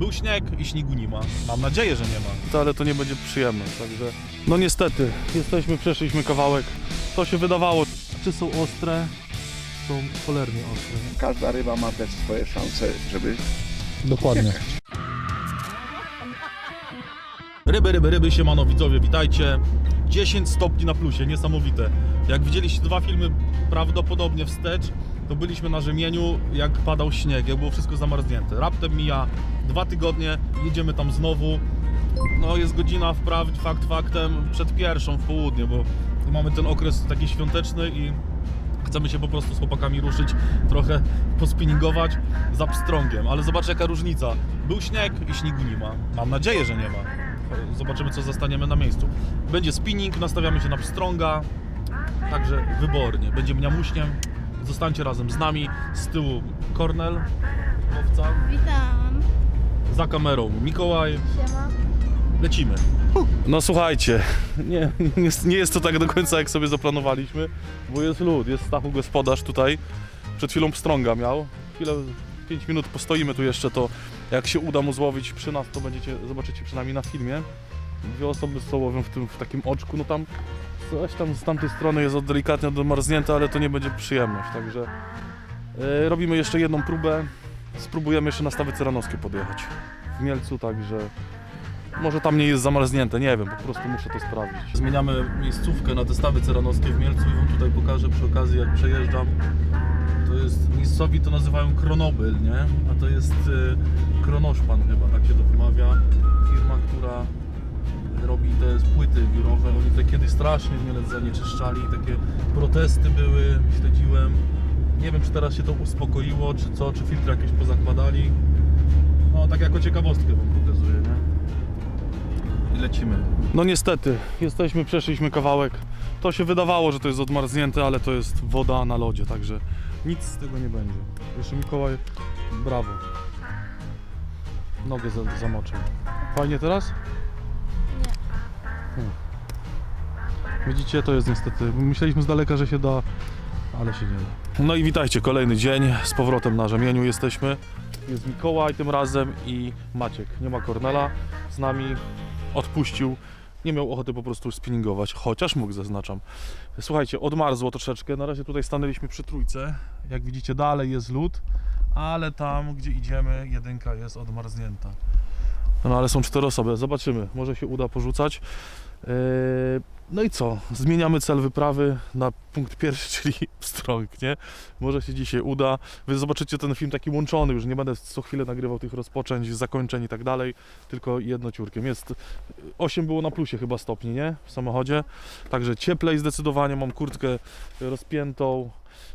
Był śnieg i śniegu nie ma. Mam nadzieję, że nie ma. To, ale to nie będzie przyjemne, także... No niestety, jesteśmy, przeszliśmy kawałek. To się wydawało. Czy są ostre? Są cholernie ostre. Każda ryba ma też swoje szanse, żeby Dokładnie. Ryby, ryby, ryby, siemano widzowie, witajcie. 10 stopni na plusie, niesamowite. Jak widzieliście dwa filmy prawdopodobnie wstecz, to byliśmy na Rzemieniu, jak padał śnieg, jak było wszystko zamarznięte. Raptem mija dwa tygodnie, jedziemy tam znowu. No jest godzina wprawdzie, fakt faktem, przed pierwszą w południe, bo mamy ten okres taki świąteczny i Chcemy się po prostu z chłopakami ruszyć, trochę pospinningować za pstrągiem, ale zobacz jaka różnica. Był śnieg i śniegu nie ma. Mam nadzieję, że nie ma. Zobaczymy co zastaniemy na miejscu. Będzie spinning, nastawiamy się na pstrąga, także wybornie. Będzie mniamuśniem. Zostańcie razem z nami. Z tyłu Kornel, łowca, Witam. za kamerą Mikołaj. Siema. Lecimy. No słuchajcie, nie, nie, jest, nie jest to tak do końca jak sobie zaplanowaliśmy, bo jest lód, jest Stachu gospodarz tutaj. Przed chwilą pstrąga miał. Chwilę, 5 minut postoimy tu jeszcze, to jak się uda mu złowić przy nas, to będziecie, zobaczycie przynajmniej na filmie. Dwie osoby z łowią w, tym, w takim oczku, no tam coś tam z tamtej strony jest delikatnie domarznięte, ale to nie będzie przyjemność, także e, robimy jeszcze jedną próbę. Spróbujemy jeszcze na stawy ceranowskie podjechać w Mielcu, także może tam nie jest zamarznięte, nie wiem, po prostu muszę to sprawdzić. Zmieniamy miejscówkę na te stawy ceranowskie w Mielcu i Wam tutaj pokażę przy okazji jak przejeżdżam. Jest, miejscowi to nazywają Kronobyl, nie? A to jest y, Kronoszpan chyba, tak się to wymawia. Firma, która robi te płyty biurowe. Oni te kiedyś strasznie w zanieczyszczali, takie protesty były, śledziłem. Nie wiem, czy teraz się to uspokoiło, czy co, czy filtry jakieś pozakładali. No, tak jako ciekawostkę Wam pokazuję, nie? i lecimy. No niestety, jesteśmy, przeszliśmy kawałek. To się wydawało, że to jest odmarznięte, ale to jest woda na lodzie, także nic z tego nie będzie. Jeszcze Mikołaj, brawo. Nogę za, zamoczył. Fajnie teraz? Nie. Hmm. Widzicie, to jest niestety. Myśleliśmy z daleka, że się da, ale się nie da. No i witajcie, kolejny dzień. Z powrotem na rzemieniu jesteśmy. Jest Mikołaj tym razem i Maciek. Nie ma Kornela z nami. Odpuścił. Nie miał ochoty po prostu spinningować, chociaż mógł, zaznaczam. Słuchajcie, odmarzło troszeczkę. Na razie tutaj stanęliśmy przy trójce. Jak widzicie, dalej jest lód, ale tam, gdzie idziemy, jedynka jest odmarznięta. No ale są cztery osoby, zobaczymy. Może się uda porzucać. Yy, No i co? Zmieniamy cel wyprawy na punkt pierwszy, czyli pstrąg, nie? Może się dzisiaj uda. Wy zobaczycie ten film taki łączony, już nie będę co chwilę nagrywał tych rozpoczęć, zakończeń i tak dalej, tylko jednociurkiem. Jest 8 było na plusie chyba stopni, nie? W samochodzie. Także cieplej zdecydowanie, mam kurtkę rozpiętą.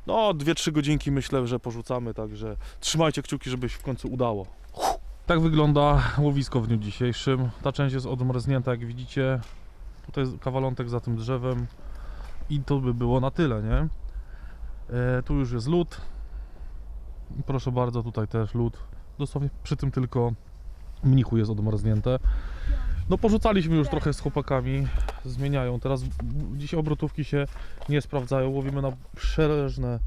No, 2-3 godzinki myślę, że porzucamy, także trzymajcie kciuki, żeby się w końcu udało. Tak wygląda łowisko w dniu dzisiejszym. Ta część jest odmrznięta, jak widzicie. Tutaj jest kawalątek za tym drzewem. I to by było na tyle, nie? E, tu już jest lód. Proszę bardzo, tutaj też lód. Dosłownie przy tym tylko mnichu jest odmarznięte. No porzucaliśmy już trochę z chłopakami. Zmieniają. Teraz dzisiaj obrotówki się nie sprawdzają. Łowimy na przeróżne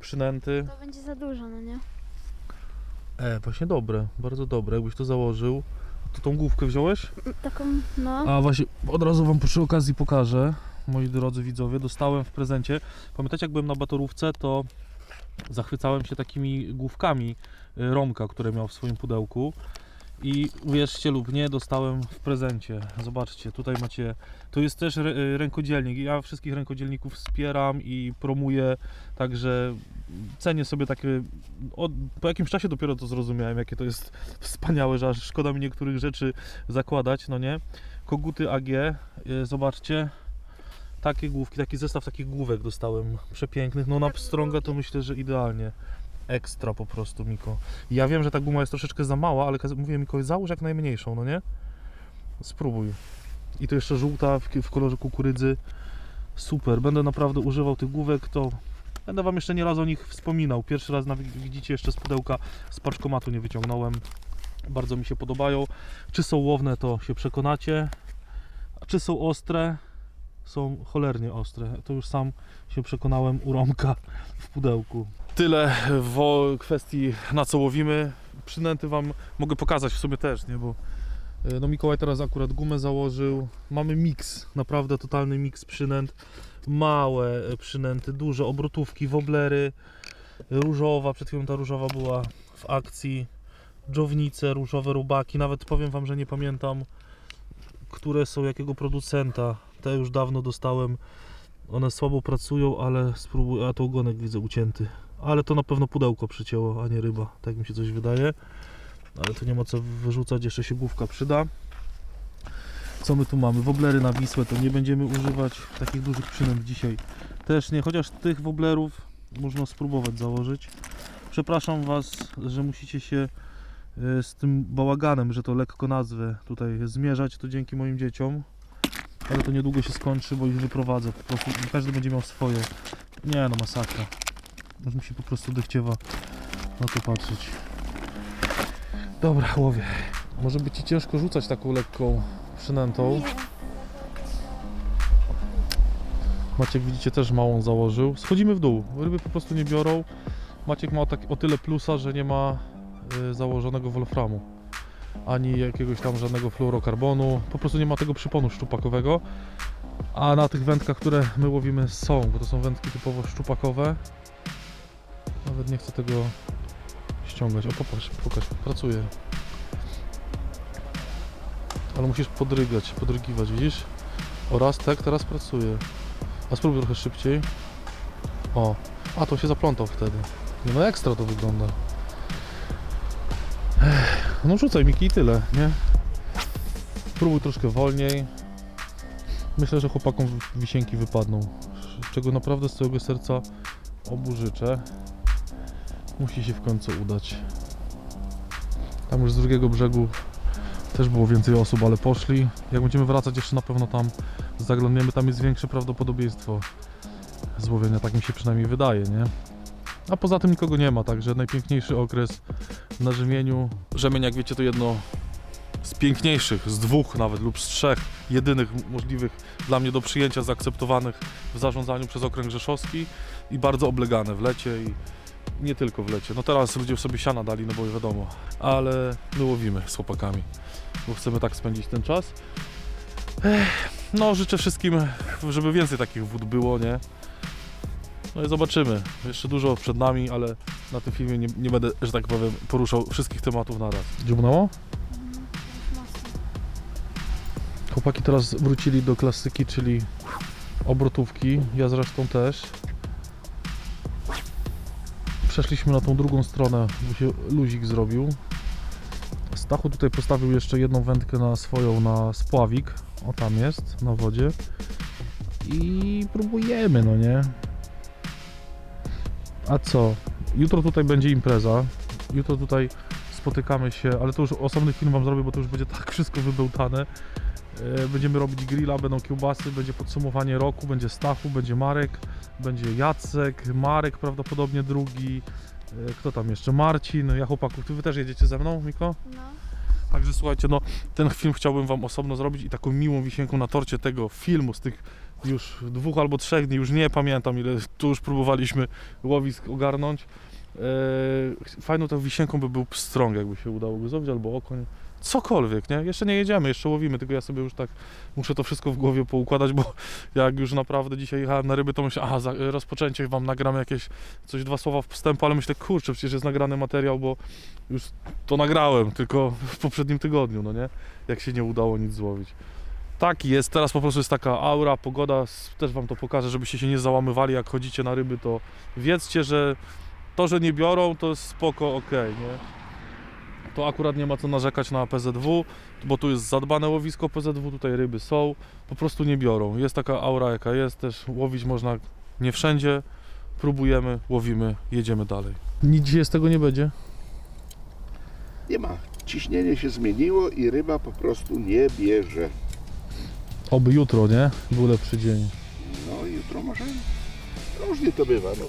przynęty. To będzie za dużo, no nie? E, właśnie dobre, bardzo dobre. Jakbyś to założył. To tą główkę wziąłeś? Taką, no. A właśnie, od razu wam przy okazji pokażę, moi drodzy widzowie, dostałem w prezencie. Pamiętacie, jak byłem na Batorówce, to zachwycałem się takimi główkami y, Romka, które miał w swoim pudełku. I uwierzcie lub nie, dostałem w prezencie. Zobaczcie, tutaj macie. To jest też rę- rękodzielnik. Ja wszystkich rękodzielników wspieram i promuję, także cenię sobie takie. Od, po jakimś czasie dopiero to zrozumiałem, jakie to jest wspaniałe, że aż szkoda mi niektórych rzeczy zakładać, no nie? Koguty AG, y, zobaczcie. Takie główki, taki zestaw takich główek dostałem przepięknych. No na pstrąga to myślę, że idealnie. Ekstra po prostu, Miko. Ja wiem, że ta guma jest troszeczkę za mała, ale mówię Miko, załóż jak najmniejszą, no nie? Spróbuj. I to jeszcze żółta w, kolorze kukurydzy. Super, będę naprawdę używał tych główek, to będę Wam jeszcze nie raz o nich wspominał. Pierwszy raz widzicie jeszcze z pudełka z paczkomatu nie wyciągnąłem. Bardzo mi się podobają. Czy są łowne, to się przekonacie. A czy są ostre? Są cholernie ostre. To już sam się przekonałem u Romka w pudełku. Tyle w kwestii na co łowimy. Przynęty wam mogę pokazać w sumie też, nie? Bo e, no Mikołaj teraz akurat gumę założył. Mamy miks, naprawdę totalny miks przynęt. Małe e, przynęty, duże obrotówki, woblery, różowa, przed chwilą ta różowa była w akcji. Dżownice, różowe rubaki, nawet powiem wam, że nie pamiętam, które są jakiego producenta. Te już dawno dostałem. One słabo pracują, ale spróbuję. A to ogonek widzę ucięty. Ale to na pewno pudełko przycięło, a nie ryba. Tak mi się coś wydaje. Ale to nie ma co wyrzucać, jeszcze się główka przyda. Co my tu mamy? Woblery na Wisłę to nie będziemy używać. Takich dużych przynęt dzisiaj też nie. Chociaż tych woblerów można spróbować założyć. Przepraszam Was, że musicie się e, z tym bałaganem, że to lekko nazwę tutaj zmierzać. To dzięki moim dzieciom ale to niedługo się skończy, bo ich wyprowadzę po prostu każdy będzie miał swoje. Nie no, masakra. Już mi się po prostu dechciewa na to patrzeć. Dobra, łowię. Może być ci ciężko rzucać taką lekką przynętą. Maciek widzicie też małą założył. Schodzimy w dół. Ryby po prostu nie biorą. Maciek ma o, tak, o tyle plusa, że nie ma y, założonego wolframu. Ani jakiegoś tam żadnego fluorokarbonu. Po prostu nie ma tego przyponu szczupakowego. A na tych wędkach, które my łowimy są, bo to są wędki typowo szczupakowe. Nawet nie chcę tego ściągać. O popatrz, pokaż, pracuje. Ale musisz podrygać, podrygiwać, widzisz? Oraz tak, teraz pracuje. A spróbuj trochę szybciej. O, a to się zaplątał wtedy. No ekstra to wygląda. Ech, no rzucaj Miki i tyle, nie? Spróbuj troszkę wolniej. Myślę, że chłopakom wisienki wypadną. Czego naprawdę z całego serca obu życzę. Musi się w końcu udać. Tam już z drugiego brzegu też było więcej osób, ale poszli. Jak będziemy wracać jeszcze na pewno tam zaglądniemy, tam jest większe prawdopodobieństwo złowienia, tak mi się przynajmniej wydaje, nie? A poza tym nikogo nie ma, także najpiękniejszy okres na rzemieniu. Rzemień, jak wiecie, to jedno z piękniejszych, z dwóch nawet lub z trzech jedynych możliwych dla mnie do przyjęcia, zaakceptowanych w zarządzaniu przez okręg rzeszowski i bardzo oblegane w lecie i nie tylko w lecie. No teraz ludzie sobie siana dali, no bo wiadomo, ale my łowimy z chłopakami, bo chcemy tak spędzić ten czas. Ech, no życzę wszystkim, żeby więcej takich wód było, nie? No i zobaczymy. Jeszcze dużo przed nami, ale na tym filmie nie, nie będę, że tak powiem, poruszał wszystkich tematów na raz. Dziubnęło? Chłopaki teraz wrócili do klasyki, czyli obrotówki. Ja zresztą też. Przeszliśmy na tą drugą stronę, bo się luzik zrobił. Stachu tutaj postawił jeszcze jedną wędkę na swoją, na spławik. O tam jest, na wodzie. I próbujemy, no nie? A co? Jutro tutaj będzie impreza. Jutro tutaj spotykamy się, ale to już osobny film wam zrobię, bo to już będzie tak wszystko wybełtane. E, Będziemy robić grilla, będą kiełbasy, będzie podsumowanie roku, będzie Stachu, będzie Marek, będzie Jacek, Marek prawdopodobnie drugi. E, Kto tam jeszcze? Marcin, ja chłopaków. Wy też jedziecie ze mną, Miko? No. Także słuchajcie, no ten film chciałbym wam osobno zrobić i taką miłą wisienką na torcie tego filmu z tych już dwóch albo trzech dni, już nie pamiętam ile tu już próbowaliśmy łowisk ogarnąć. Eee, fajną tą wisienką by był pstrąg, jakby się udało go złowić, albo okoń. Cokolwiek, nie? Jeszcze nie jedziemy, jeszcze łowimy, tylko ja sobie już tak muszę to wszystko w głowie poukładać, bo jak już naprawdę dzisiaj jechałem na ryby, to myślę, aha, rozpoczęcie wam nagram jakieś coś, dwa słowa wstępu, ale myślę, kurczę, przecież jest nagrany materiał, bo już to nagrałem, tylko w poprzednim tygodniu, no nie? Jak się nie udało nic złowić. Tak jest, teraz po prostu jest taka aura, pogoda, też wam to pokażę, żebyście się nie załamywali, jak chodzicie na ryby, to wiedzcie, że to, że nie biorą, to jest spoko, okej, nie? To akurat nie ma co narzekać na PZW, bo tu jest zadbane łowisko PZW, tutaj ryby są, po prostu nie biorą. Jest taka aura, jaka jest, też łowić można nie wszędzie, próbujemy, łowimy, jedziemy dalej. Nic dzisiaj z tego nie będzie? Nie ma. Ciśnienie się zmieniło i ryba po prostu nie bierze. Oby jutro, nie? Był lepszy dzień. No i jutro może różnie to bywa. No.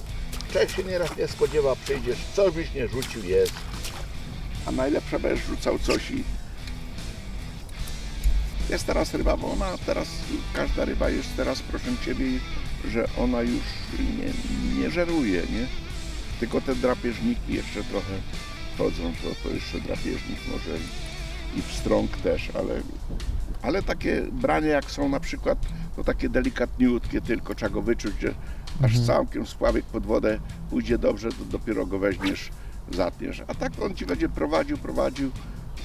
Człowiek się nieraz nie spodziewa, przyjdziesz, coś byś nie rzucił, jest. A najlepsze będziesz rzucał coś i jest teraz ryba, bo ona teraz, każda ryba jest teraz, proszę Ciebie, że ona już nie, nie żeruje, nie? Tylko te drapieżniki jeszcze trochę chodzą, to, to jeszcze drapieżnik może i, pstrąg też, ale, ale takie branie jak są na przykład, to takie delikatniutkie tylko, trzeba go wyczuć, że aż Mhm. całkiem spławik pod wodę pójdzie dobrze, to dopiero go weźmiesz, zatniesz. A tak on ci będzie prowadził, prowadził,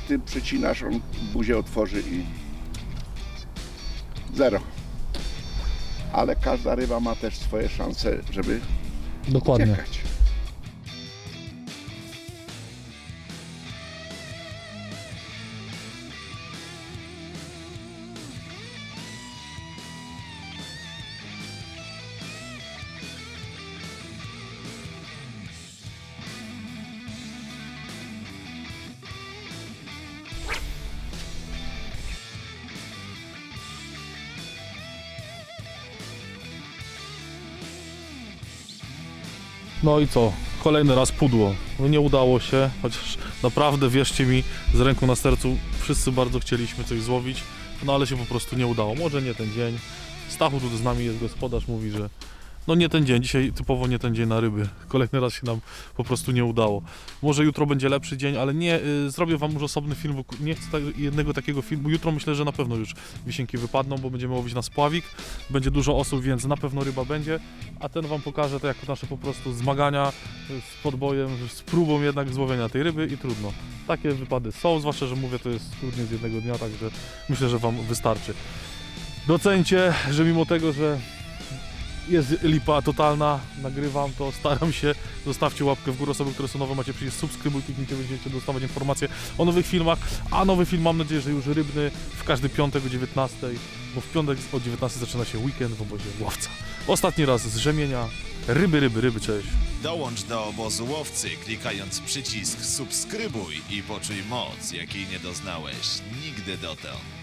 ty przecinasz, on buzię otworzy i zero. Ale każda ryba ma też swoje szanse, żeby Dokładnie. uciekać. No i co? Kolejny raz pudło. No nie udało się, chociaż naprawdę wierzcie mi, z ręką na sercu wszyscy bardzo chcieliśmy coś złowić, no ale się po prostu nie udało. Może nie ten dzień. Stachu tu z nami jest gospodarz, mówi, że no nie ten dzień, dzisiaj typowo nie ten dzień na ryby. Kolejny raz się nam po prostu nie udało. Może jutro będzie lepszy dzień, ale nie, y, zrobię wam już osobny film, bo nie chcę tak, jednego takiego filmu. Jutro myślę, że na pewno już wisienki wypadną, bo będziemy łowić na spławik. Będzie dużo osób, więc na pewno ryba będzie. A ten wam pokażę to jako nasze po prostu zmagania z podbojem, z próbą jednak złowienia tej ryby i trudno. Takie wypady są, zwłaszcza, że mówię, to jest trudniej z jednego dnia, także myślę, że wam wystarczy. Docencie, że mimo tego, że jest lipa totalna, nagrywam to, staram się, zostawcie łapkę w górę, osoby, które są nowe, macie przyjść, subskrybuj, kliknijcie, będziecie dostawać informacje o nowych filmach, a nowy film mam nadzieję, że już rybny w każdy piątek o 19, bo w piątek o 19 zaczyna się weekend w obozie łowca. Ostatni raz z rzemienia, ryby, ryby, ryby, cześć. Dołącz do obozu łowcy klikając przycisk subskrybuj i poczuj moc, jakiej nie doznałeś nigdy dotąd.